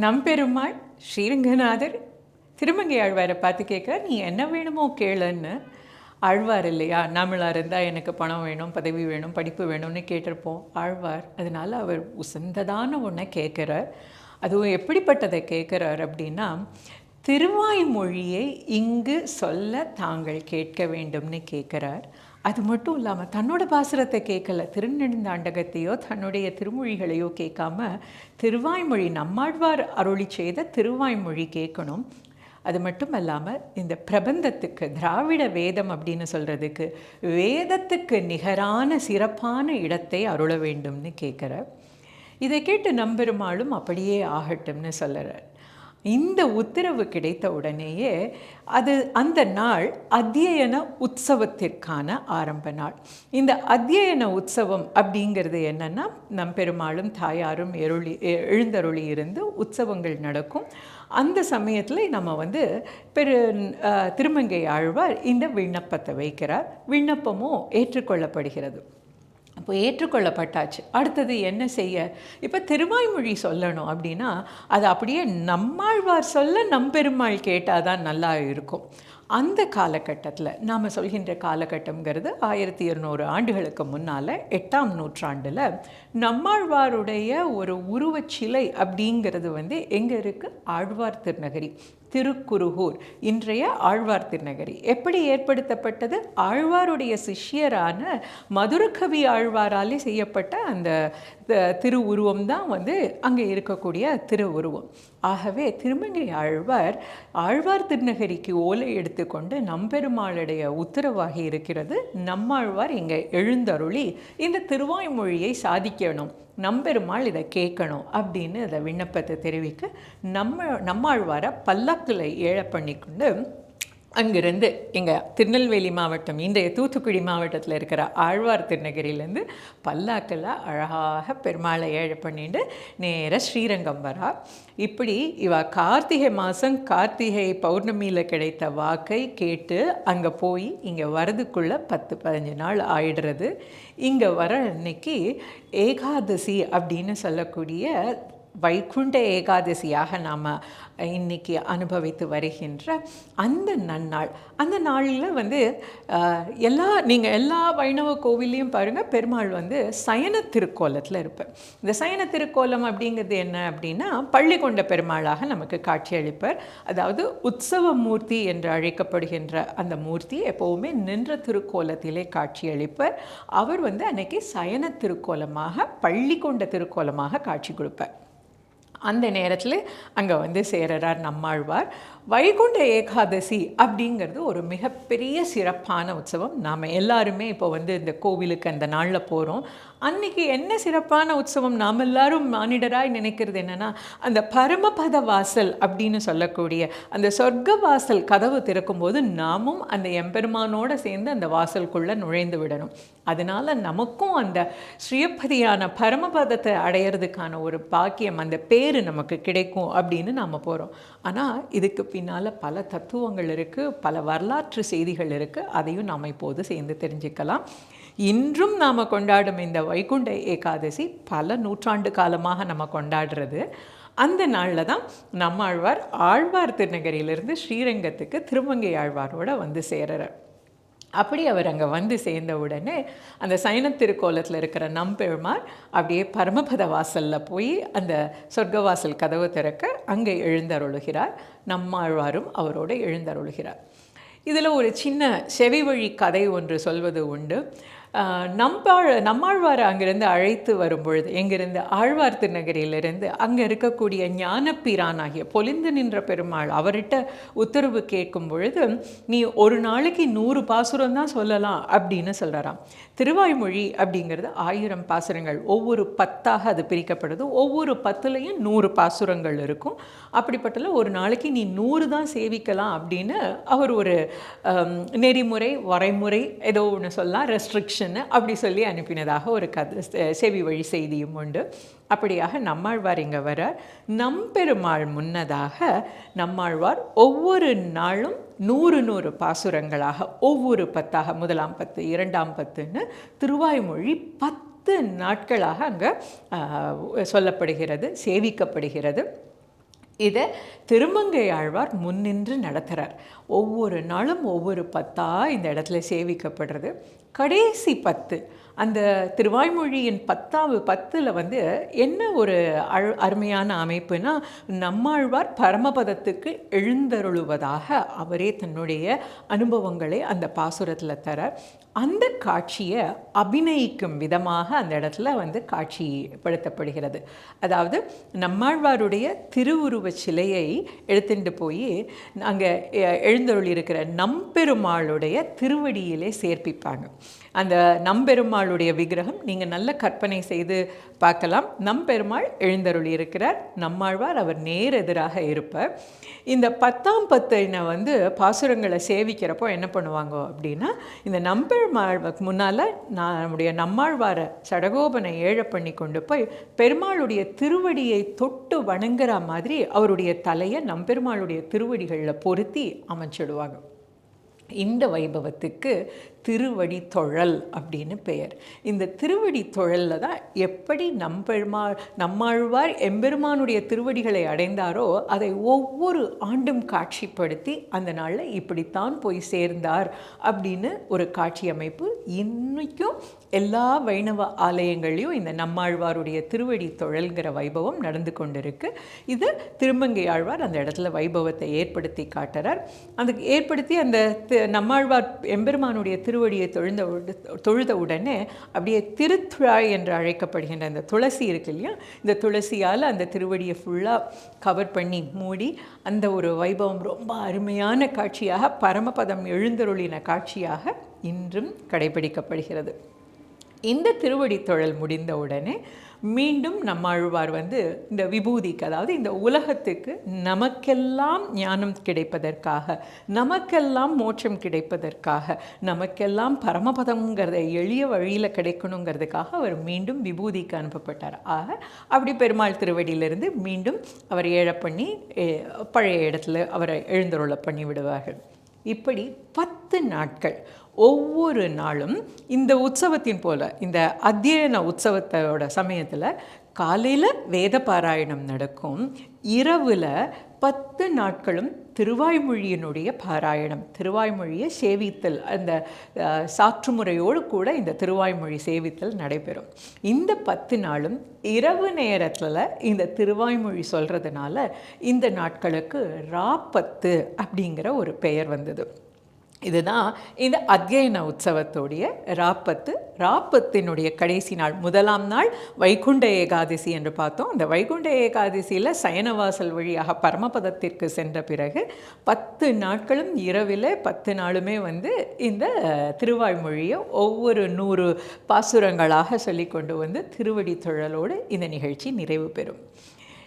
நம்பெருமாள் ஸ்ரீரங்கநாதர் திருமங்கை ஆழ்வாரை பார்த்து கேட்குற நீ என்ன வேணுமோ கேளுன்னு. ஆழ்வார் இல்லையா? நம்மளாக இருந்தால் எனக்கு பணம் வேணும் பதவி வேணும் படிப்பு வேணும்னு கேட்டிருப்போம். ஆழ்வார்? அதனால் அவர் உசந்ததான ஒன்றை கேட்குறார். அதுவும் எப்படிப்பட்டதை கேட்குறார் அப்படின்னா திருவாய்மொழியை இங்கு சொல்ல தாங்கள் கேட்க வேண்டும்னு கேட்குறார். அது மட்டும் இல்லாமல் தன்னோட பாசுரத்தை கேட்கல திருநெடுந்தாண்டகத்தையோ தன்னுடைய திருமொழிகளையோ கேட்காம திருவாய்மொழி நம்மாழ்வார் அருளி செய்த திருவாய்மொழி கேட்கணும். அது மட்டும் அல்லாமல் இந்த பிரபந்தத்துக்கு திராவிட வேதம் அப்படின்னு சொல்கிறதுக்கு வேதத்துக்கு நிகரான சிறப்பான இடத்தை அருள வேண்டும்னு கேட்குற இதை கேட்டு நம்பெருமாளும் அப்படியே ஆகட்டும்னு சொல்லுறார் இந்த உத்தரவு கிடைத்த உடனேயே அது அந்த நாள் அத்தியன உற்சவத்திற்கான ஆரம்ப நாள். இந்த அத்தியன உற்சவம் அப்படிங்கிறது என்னென்னா நம் பெருமாளும் தாயாரும் எருளி எழுந்தருளி இருந்து உற்சவங்கள் நடக்கும். அந்த சமயத்தில் நம்ம வந்து பெரு திருமங்கை ஆழ்வார் இந்த விண்ணப்பத்தை வைக்கிறார். விண்ணப்பமும் ஏற்றுக்கொள்ளப்படுகிறது. அப்போ ஏற்றுக்கொள்ளப்பட்டாச்சு. அடுத்தது என்ன செய்ய? இப்போ திருவாய்மொழி சொல்லணும் அப்படின்னா அது அப்படியே நம்மாழ்வார் சொல்ல நம்பெருமாள் கேட்டால் தான் நல்லா இருக்கும். அந்த காலகட்டத்தில் நாம் சொல்கின்ற காலகட்டம்ங்கிறது ஆயிரத்தி இருநூறு ஆண்டுகளுக்கு முன்னால் எட்டாம் நூற்றாண்டில் நம்மாழ்வாருடைய ஒரு உருவச்சிலை அப்படிங்கிறது வந்து எங்கே இருக்குது ஆழ்வார் திருநகரி. திருக்குருகூர் இன்றைய ஆழ்வார் திருநகரி. எப்படி ஏற்படுத்தப்பட்டது? ஆழ்வாருடைய சிஷ்யரான மதுரகவி ஆழ்வாராலே செய்யப்பட்ட அந்த த- திருவுருவம் தான் வந்து அங்கே இருக்கக்கூடிய திருவுருவம். ஆகவே திருமங்கை ஆழ்வார் ஆழ்வார் திருநகரிக்கு ஓலை எடுத்துக்கொண்டு நம்பெருமாளுடைய உத்தரவாகி இருக்கிறது. நம்மாழ்வார் இங்கே எழுந்தருளி இந்த திருவாய்மொழியை சாதிக்கணும். நம்பெருமாள் இதை கேட்கணும் அப்படின்னு இதை விண்ணப்பத்தை தெரிவிக்க நம்ம நம்மாழ்வாரை பல்லக்கில் ஏழ பண்ணிக்கொண்டு அங்கிருந்து எங்கள் திருநெல்வேலி மாவட்டம் இன்றைய தூத்துக்குடி மாவட்டத்தில் இருக்கிற ஆழ்வார் திருநகரியிலேருந்து பல்லாக்கில் அழகாக பெருமாளை ஏழை பண்ணிட்டு நேராக ஸ்ரீரங்கம் வரா. இப்படி இவ கார்த்திகை மாதம் கார்த்திகை பௌர்ணமியில் கிடைத்த வாக்கை கேட்டு அங்கே போய் இங்கே வரதுக்குள்ளே பத்து பதினஞ்சு நாள் ஆயிடுறது. இங்கே வர அன்னைக்கு ஏகாதசி அப்படின்னு சொல்லக்கூடிய வைகுண்ட ஏகாதசியாக நாம் இன்னைக்கு அனுபவித்து வருகின்ற அந்த நன்னாள். அந்த நாளில் வந்து எல்லா நீங்கள் எல்லா வைணவ கோவில்லையும் பாருங்கள் பெருமாள் வந்து சயன திருக்கோலத்தில் இருப்பார். இந்த சயன திருக்கோலம் அப்படிங்கிறது என்ன அப்படின்னா பள்ளி கொண்ட பெருமாளாக நமக்கு காட்சியளிப்பார். அதாவது உற்சவ மூர்த்தி என்று அழைக்கப்படுகின்ற அந்த மூர்த்தி எப்போவுமே நின்ற திருக்கோலத்திலே காட்சியளிப்பார். அவர் வந்து அன்னைக்கு சயன திருக்கோலமாக பள்ளி கொண்ட திருக்கோலமாக காட்சி கொடுப்பார். அந்த நேரத்தில் அங்கே வந்து சேரறார் நம்மாழ்வார். வைகுண்ட ஏகாதசி அப்படிங்கிறது ஒரு மிகப்பெரிய சிறப்பான உற்சவம். நாம் எல்லாருமே இப்போ வந்து இந்த கோவிலுக்கு அந்த நாளில் போகிறோம் அன்னைக்கு என்ன சிறப்பான உற்சவம் நாம் எல்லாரும் மானிடராய் நினைக்கிறது என்னென்னா அந்த பரமபத வாசல் அப்படின்னு சொல்லக்கூடிய அந்த சொர்க்க வாசல் கதவு திறக்கும்போது நாமும் அந்த எம்பெருமானோடு சேர்ந்து அந்த வாசலுக்குள்ளே நுழைந்து விடணும். அதனால் நமக்கும் அந்த ஸ்ரீயப்பதியான பரமபதத்தை அடையிறதுக்கான ஒரு பாக்கியம் அந்த பேர் நமக்கு கிடைக்கும் அப்படின்னு நாம் போகிறோம் ஆனால் இதுக்கு பின்னால் பல தத்துவங்கள் இருக்குது பல வரலாற்று செய்திகள் இருக்குது அதையும் நாம் இப்போது சேர்ந்து தெரிஞ்சுக்கலாம். இன்றும் நாம் கொண்டாடும் இந்த வைகுண்ட ஏகாதசி பல நூற்றாண்டு காலமாக நம்ம கொண்டாடுறது. அந்த நாளில் தான் நம்மாழ்வார் ஆழ்வார் திருநகரியிலிருந்து ஸ்ரீரங்கத்துக்கு திருமங்கை ஆழ்வாரோட வந்து சேருறார். அப்படி அவர் அங்கே வந்து சேர்ந்த உடனே அந்த சைன திருக்கோலத்தில் இருக்கிற நம்பெருமார் அப்படியே பரமபத வாசலில் போய் அந்த சொர்க்கவாசல் கதவு திறக்க அங்கே எழுந்தருளுகிறார். நம்மாழ்வாரும் அவரோட எழுந்தருளுகிறார். இதில் ஒரு சின்ன செவி வழி கதை ஒன்று சொல்வது உண்டு. நம்பாழ் நம்மாழ்வார் அங்கிருந்து அழைத்து வரும்பொழுது எங்கிருந்து ஆழ்வார் திருநகரியிலிருந்து அங்கே இருக்கக்கூடிய ஞானப்பிரானாகிய பொலிந்து நின்ற பெருமாள் அவர்கிட்ட உத்தரவு கேட்கும் பொழுது நீ ஒரு நாளைக்கு நூறு பாசுரம் தான் சொல்லலாம் அப்படின்னு சொல்கிறாராம் திருவாய்மொழி அப்படிங்கிறது ஆயிரம் பாசுரங்கள். ஒவ்வொரு பத்தாக அது பிரிக்கப்படுது. ஒவ்வொரு பத்துலேயும் நூறு பாசுரங்கள் இருக்கும். அப்படிப்பட்டல ஒரு நாளைக்கு நீ நூறு தான் சேவிக்கலாம் அப்படின்னு அவர் ஒரு நெறிமுறை வரைமுறை ஏதோ ஒன்று சொல்லலாம். ரெஸ்ட்ரிக்ஷன் அப்படி சொல்லி அனுப்பினதாக ஒரு கதை செவி வழி செய்தியும் உண்டு. அப்படியாக நம்மாழ்வார் இங்கே வர நம்பெருமாள் முன்னதாக நம்மாழ்வார் ஒவ்வொரு நாளும் நூறு நூறு பாசுரங்களாக ஒவ்வொரு பத்தாக முதலாம் பத்து இரண்டாம் பத்துன்னு திருவாய்மொழி பத்து நாட்களாக அங்கே சொல்லப்படுகிறது சேவிக்கப்படுகிறது. இதை திருமங்கை ஆழ்வார் முன்னின்று நடத்துகிறார் ஒவ்வொரு நாளும் ஒவ்வொரு பத்தா இந்த இடத்துல சேவிக்கப்படுறது. கடைசி பத்து. அந்த திருவாய்மொழியின் பத்தாவது பத்தில் வந்து என்ன ஒரு அழ் அருமையான அமைப்புனா நம்மாழ்வார் பரமபதத்துக்கு எழுந்தருளுவதாக அவரே தன்னுடைய அனுபவங்களை அந்த பாசுரத்தில் தர அந்த காட்சியை அபிநயிக்கும் விதமாக அந்த இடத்துல வந்து காட்சிப்படுத்தப்படுகிறது. அதாவது நம்மாழ்வாருடைய திருவுருவச் சிலையை எடுத்துட்டு போய் அங்கே எழுந்தருள் இருக்கிற நம்பெருமாளுடைய திருவடியிலே சேர்ப்பிப்பாங்க. அந்த நம்பெருமாளுடைய விக்கிரகம் நீங்கள் நல்ல கற்பனை செய்து பார்க்கலாம். நம்பெருமாள் எழுந்தருள் இருக்கிறார். நம்மாழ்வார் அவர் நேர் எதிராக இருப்பார். இந்த பத்தாம் பத்தினை வந்து பாசுரங்களை சேவிக்கிறப்போ என்ன பண்ணுவாங்க அப்படின்னா இந்த நம்பெருமாளுக்கு முன்னால் நான் நம்முடைய நம்மாழ்வாரை சடகோபனை ஏழ பண்ணி கொண்டு போய் பெருமாளுடைய திருவடியை தொட்டு வணங்குற மாதிரி அவருடைய தலையை நம்பெருமாளுடைய திருவடிகளில் பொருத்தி அமைச்சிடுவாங்க. இந்த வைபவத்துக்கு திருவடி தொழல் அப்படின்னு பெயர். இந்த திருவடி தொழலில் தான் எப்படி நம்பெருமா நம்மாழ்வார் எம்பெருமானுடைய திருவடிகளை அடைந்தாரோ அதை ஒவ்வொரு ஆண்டும் காட்சிப்படுத்தி அந்த நாளில் இப்படித்தான் போய் சேர்ந்தார் அப்படின்னு ஒரு காட்சி அமைப்பு இன்னைக்கும் எல்லா வைணவ ஆலயங்களையும் இந்த நம்மாழ்வாருடைய திருவடி தொழல்கிற வைபவம் நடந்து கொண்டிருக்கு. இது திருமங்கை ஆழ்வார் அந்த இடத்துல வைபவத்தை ஏற்படுத்தி காட்டுறார். அதுக்கு ஏற்படுத்தி அந்த நம்மாழ்வார் எம்பெருமானுடைய திருவடியை தொழுந்த தொழுத உடனே அப்படியே திருத்துழாய் என்று அழைக்கப்படுகின்ற அந்த துளசி இருக்கு இல்லையா? இந்த துளசியால் அந்த திருவடியை ஃபுல்லாக கவர் பண்ணி மூடி அந்த ஒரு வைபவம் ரொம்ப அருமையான காட்சியாக பரமபதம் எழுந்தருளின காட்சியாக இன்றும் கடைபிடிக்கப்படுகிறது. இந்த திருவடி தொழல் முடிந்த உடனே மீண்டும் நம்மாழ்வார் வந்து இந்த விபூதிக்கு அதாவது இந்த உலகத்துக்கு நமக்கெல்லாம் ஞானம் கிடைப்பதற்காக நமக்கெல்லாம் மோட்சம் கிடைப்பதற்காக நமக்கெல்லாம் பரமபதம்ங்கிறத எளிய வழியில் கிடைக்கணுங்கிறதுக்காக அவர் மீண்டும் விபூதிக்கு அனுப்பப்பட்டார். ஆக அப்படி பெருமாள் திருவடியிலிருந்து மீண்டும் அவர் ஏழ பண்ணி பழைய இடத்துல அவரை எழுந்தருளை பண்ணி விடுவார்கள் இப்படி பத்து நாட்கள் ஒவ்வொரு நாளும் இந்த உற்சவத்தின் போல் இந்த அத்தியன உற்சவத்தோட சமயத்தில் காலையில் வேத பாராயணம் நடக்கும். இரவில் பத்து நாட்களும் திருவாய்மொழியினுடைய பாராயணம். திருவாய்மொழியை சேவித்தல் அந்த சாற்றுமுறையோடு கூட இந்த திருவாய்மொழி சேவித்தல் நடைபெறும். இந்த பத்து நாளும் இரவு நேரத்தில் இந்த திருவாய்மொழி சொல்கிறதுனால இந்த நாட்களுக்கு ராப்பத்து அப்படிங்கிற ஒரு பெயர் வந்தது. இதுதான் இந்த அத்தியன உற்சவத்துடைய ராப்பத்து ராப்பத்தினுடைய கடைசி நாள் முதலாம் நாள் வைகுண்ட ஏகாதசி என்று பார்த்தோம். அந்த வைகுண்ட ஏகாதசியில் சயனவாசல் வழியாக பரமபதத்திற்கு சென்ற பிறகு பத்து நாட்களும் இரவில் பத்து நாளுமே வந்து இந்த திருவாய்மொழியை ஒவ்வொரு நூறு பாசுரங்களாக சொல்லி கொண்டு வந்து திருவடி தொழலோடு இந்த நிகழ்ச்சி நிறைவு பெறும்.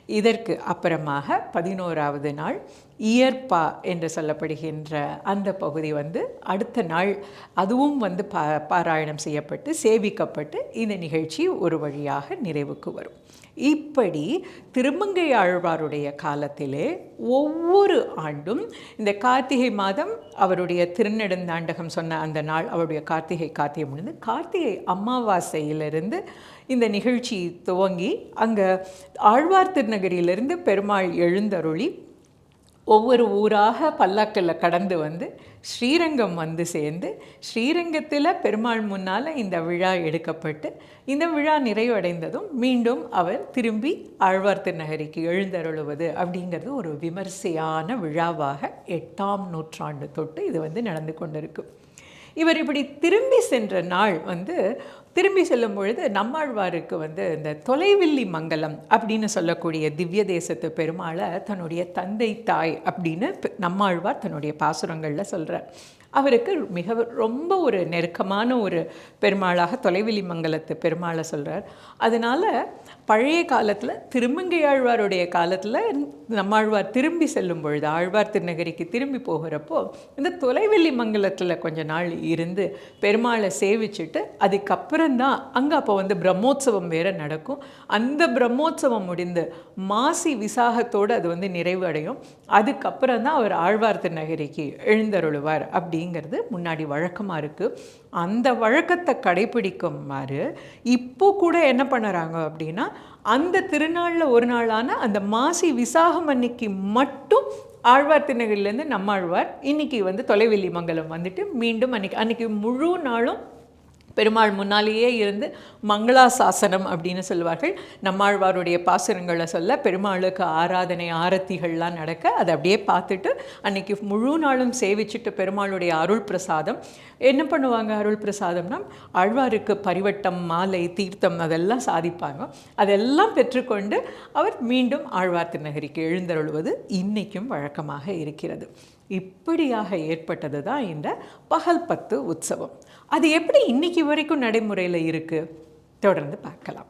இதற்கு அப்புறமாக பதினோராவது நாள் இயற்பா என்று சொல்லப்படுகின்ற அந்த பகுதி வந்து அடுத்த நாள் அதுவும் வந்து பா பாராயணம் செய்யப்பட்டு சேவிக்கப்பட்டு இந்த நிகழ்ச்சி ஒரு வழியாக நிறைவுக்கு வரும். இப்படி திருமங்கை ஆழ்வாருடைய காலத்திலே ஒவ்வொரு ஆண்டும் இந்த கார்த்திகை மாதம் அவருடைய திருநெடுந்தாண்டகம் சொன்ன அந்த நாள் அவருடைய கார்த்திகை கார்த்திகை முடிந்து கார்த்திகை அமாவாசையிலிருந்து இந்த நிகழ்ச்சி துவங்கி அங்கே ஆழ்வார் திருநகரியிலிருந்து பெருமாள் எழுந்தருளி ஒவ்வொரு ஊராக பல்லாக்கில் கடந்து வந்து ஸ்ரீரங்கம் வந்து சேர்ந்து ஸ்ரீரங்கத்தில் பெருமாள் முன்னால் இந்த விழா எடுக்கப்பட்டு இந்த விழா நிறைவடைந்ததும் மீண்டும் அவர் திரும்பி ஆழ்வார் திருநகரிக்கு எழுந்தருளுவது அப்படிங்கிறது ஒரு விமர்சையான விழாவாக எட்டாம் நூற்றாண்டு தொட்டு இது வந்து நடந்து கொண்டிருக்கு. இவர் இப்படி திரும்பி சென்ற நாள் வந்து திரும்பி செல்லும் பொழுது நம்மாழ்வாருக்கு வந்து இந்த தொலைவில்லி மங்கலம் அப்படின்னு சொல்லக்கூடிய திவ்ய தேசத்து பெருமாளை தன்னுடைய தந்தை தாய் அப்படின்னு நம்மாழ்வார் தன்னுடைய பாசுரங்களில் சொல்கிறார் அவருக்கு மிக ரொம்ப ஒரு நெருக்கமான ஒரு பெருமாளாக தொலைவிலி மங்கலத்து பெருமாளை சொல்கிறார் அதனால் பழைய காலத்தில் திருமங்கையாழ்வாருடைய காலத்தில் நம்மாழ்வார் திரும்பி செல்லும் பொழுது ஆழ்வார் திருநகரிக்கு திரும்பி போகிறப்போ இந்த தொலைவெளி மங்கலத்தில் கொஞ்ச நாள் இருந்து பெருமாளை சேவிச்சுட்டு அதுக்கப்புறம்தான் அங்கே அப்போ வந்து பிரம்மோற்சவம் வேறு நடக்கும். அந்த பிரம்மோற்சவம் முடிந்து மாசி விசாகத்தோடு அது வந்து நிறைவடையும். அதுக்கப்புறம் தான் அவர் ஆழ்வார் திருநகரிக்கு எழுந்தருளுவார் அப்படிங்கிறது முன்னாடி வழக்கமாக இருக்குது அந்த வழக்கத்தை கடைபிடிக்குமாறு இப்போ கூட என்ன பண்ணுறாங்க அப்படின்னா அந்த திருநாளில் ஒரு நாளான அந்த மாசி விசாகம் அன்னைக்கு மட்டும் ஆழ்வார் திருநகரிலேருந்து நம்மாழ்வார் இன்னைக்கு வந்து தொலைவெளி மங்கலம் வந்துட்டு மீண்டும் அன்னைக்கு அன்னைக்கு முழு நாளும் பெருமாள் முன்னாலேயே இருந்து மங்களாசாசனம் அப்படின்னு சொல்லுவார்கள் நம்மாழ்வாருடைய பாசுரங்களை சொல்ல பெருமாளுக்கு ஆராதனை ஆரத்திகள்லாம் நடக்க அதை அப்படியே பார்த்துட்டு அன்னைக்கு முழு நாளும் சேவிச்சுட்டு பெருமாளுடைய அருள் பிரசாதம். என்ன பண்ணுவாங்க அருள் பிரசாதம்னா ஆழ்வாருக்கு பரிவட்டம் மாலை தீர்த்தம் அதெல்லாம் சாதிப்பாங்க. அதெல்லாம் பெற்றுக்கொண்டு அவர் மீண்டும் ஆழ்வார் திருநகரிக்கு எழுந்தருள்வது இன்னைக்கும் வழக்கமாக இருக்கிறது. இப்படியாக ஏற்பட்டது தான் இந்த பகல் பத்து உற்சவம். அது எப்படி இன்னைக்கு வரைக்கும் நடைமுறையில் இருக்குது தொடர்ந்து பார்க்கலாம்.